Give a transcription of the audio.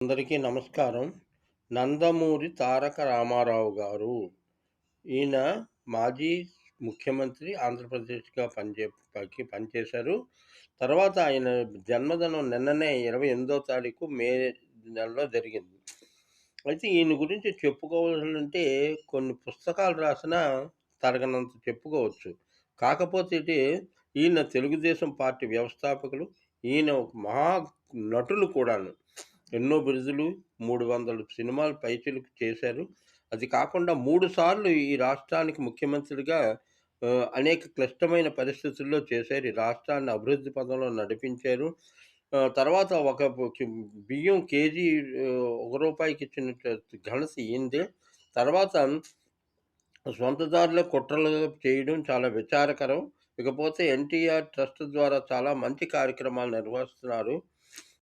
అందరికీ నమస్కారం. నందమూరి తారక రామారావు గారు. ఈయన మాజీ ముఖ్యమంత్రి ఆంధ్రప్రదేశ్‌గా పనిచే పకి పనిచేశారు. తర్వాత ఆయన జన్మదినం నిన్ననే 28వ తారీఖు మే నెలలో జరిగింది. అయితే ఈయన గురించి చెప్పుకోవాలంటే కొన్ని పుస్తకాలు రాసిన తరగనంత చెప్పుకోవచ్చు. కాకపోతే ఇది ఈయన తెలుగుదేశం పార్టీ వ్యవస్థాపకులు. ఈయన ఒక మహా నటులు కూడాను. ఎన్నో బిరుదులు, 300 సినిమాలు పైచిలుకు చేశారు. అది కాకుండా 3 సార్లు ఈ రాష్ట్రానికి ముఖ్యమంత్రిగా అనేక క్లిష్టమైన పరిస్థితుల్లో చేశారు. ఈ రాష్ట్రాన్ని అభివృద్ధి పదంలో నడిపించారు. తర్వాత ఒక బియ్యం కేజీ ఒక రూపాయికి ఇచ్చిన ఘనత ఈయనదే. తర్వాత సొంత దారిలో కుట్రలు చేయడం చాలా విచారకరం. ఇకపోతే ఎన్టీఆర్ ట్రస్ట్ ద్వారా చాలా మంచి కార్యక్రమాలు నిర్వహిస్తున్నారు.